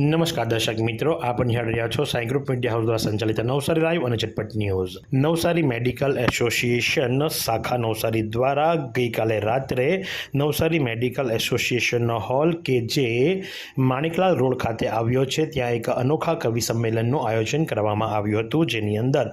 નમસ્કાર દર્શક મિત્રો, આપ નિહાળી રહ્યા છો સાઈ ગ્રુપ મીડિયા હાઉસ દ્વારા સંચાલિત નવસારી લાઈવ અને Chatpat news. Navsari medical association શાખા નવસારી દ્વારા ગઈકાલે રાત્રે નવસારી મેડિકલ એસોસિએશનનો હોલ કે જે માણિકલાલ રોડ ખાતે આવ્યો છે, ત્યાં એક અનોખા કવિ સંમેલનનું આયોજન કરવામાં આવ્યું હતું. જેની અંદર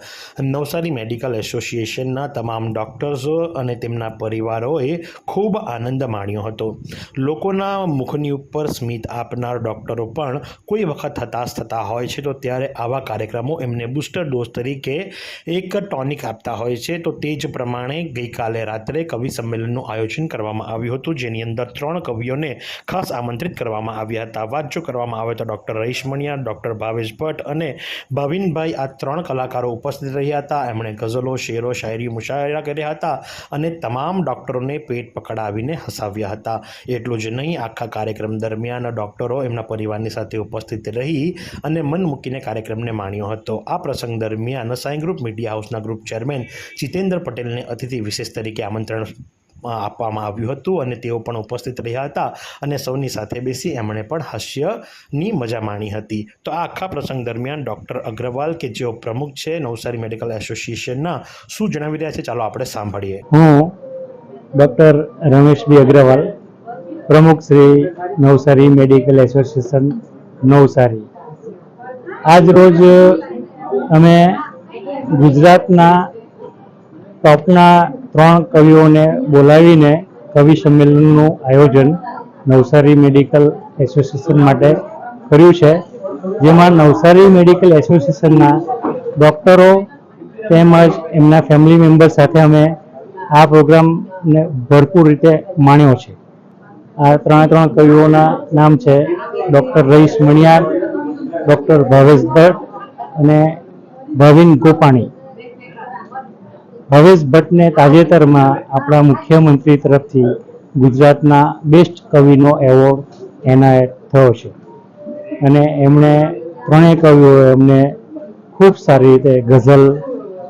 નવસારી મેડિકલ એસોસિએશનના તમામ ડૉક્ટર્સો અને તેમના પરિવારોએ ખૂબ આનંદ માણ્યો હતો. લોકોના મુખની ઉપર સ્મિત આપનાર ડૉક્ટરો પણ કોઈ વખત હતાશ થતા હોય છે, તો ત્યારે આવા કાર્યક્રમો એમને બુસ્ટર ડોઝ તરીકે એક ટોનિક આપતા હોય છે. તો તે જ પ્રમાણે ગઈકાલે રાત્રે કવિ સંમેલનનું આયોજન કરવામાં આવ્યું હતું, જેની અંદર ત્રણ કવિઓને ખાસ આમંત્રિત કરવામાં આવ્યા હતા. વાત જો કરવામાં આવે તો ડૉક્ટર રહીશ મણિયા ડૉક્ટર ભાવેશ ભટ્ટ અને ભાવિનભાઈ આ ત્રણ કલાકારો ઉપસ્થિત રહ્યા હતા. એમણે ગઝલો, શેરો, શાયરી મુશાયરા કર્યા હતા અને તમામ ડૉક્ટરોને પેટ પકડાવીને હસાવ્યા હતા. એટલું જ નહીં, આખા કાર્યક્રમ દરમિયાન ડૉક્ટરો એમના પરિવારની સાથે ઉપસ્થિત રહી અને મન મૂકીને કાર્યક્રમને માણ્યો હતો. આ પ્રસંગ દરમિયાન સાઈ ગ્રુપ મીડિયા હાઉસના ગ્રુપ ચેરમેન જીતેન્દ્ર પટેલને અતિથિ વિશેષ તરીકે આમંત્રણ આપવામાં આવ્યું હતું અને તેઓ પણ ઉપસ્થિત રહ્યા હતા અને સૌની સાથે બેસી એમણે પણ હાસ્યની મજા માણી હતી. તો આ આખા પ્રસંગ દરમિયાન ડૉક્ટર અગ્રવાલ કે જેઓ પ્રમુખ છે, નવસારી મેડિકલ એસોસિએશનના, શું જણાવી રહ્યા છે? ચાલો આપણે સાંભળીએ. હું ડૉક્ટર રમેશભાઈ અગ્રવાલ, પ્રમુખ શ્રી નવસારી મેડિકલ એસોસિએશન નવસારી. આજ રોજ અમે ગુજરાતના ટોપના ત્રણ કવિઓને બોલાવીને કવિ સંમેલનનું આયોજન નવસારી મેડિકલ એસોસિએશન માટે કર્યું છે, જેમાં નવસારી મેડિકલ એસોસિએશનના ડૉક્ટરો તેમજ એમના ફેમિલી મેમ્બર સાથે અમે આ પ્રોગ્રામને ભરપૂર રીતે માણ્યો છે. આ ત્રણે ત્રણ કવિઓના નામ છે ડૉક્ટર રહીશ મણિયાર, ડૉક્ટર ભાવેશ ભટ્ટ અને ભાવિન ગોપાણી. ભાવેશ ભટ્ટને તાજેતરમાં આપણા મુખ્યમંત્રી તરફથી ગુજરાતના બેસ્ટ કવિનો એવોર્ડ એનાયત થયો છે. અને એમણે ત્રણેય કવિઓ એમને ખૂબ સારી રીતે ગઝલ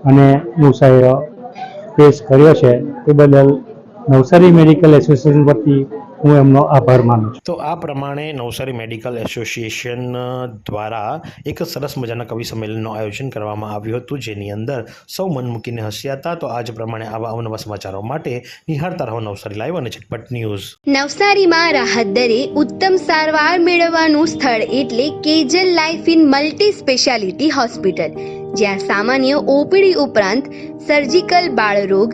અને મુશાયરો પેશ કર્યો છે. તે બદલ નવસારી મેડિકલ એસોસિએશન વતી હું એમનો આભાર માનું છું. તો આ પ્રમાણે નવસારી મેડિકલ એસોસિએશન દ્વારા એક સરસ મજાના કવિ સંમેલનનું આયોજન કરવામાં આવ્યું હતું જેની અંદર સૌ મન મૂકીને હસ્યા હતા. તો આજ પ્રમાણે આવા અવનવા સમાચારો માટે નિહાળતા રહો નવસારી લાઈવ અને ઝટપટ ન્યૂઝ. નવસારીમાં રાહત દરે ઉત્તમ સારવાર મેળવવાનું સ્થળ એટલે Kejal life in multi speciality hospital જ્યાં સામાન્ય ઓપીડી ઉપરાંત સર્જિકલ બાળરોગ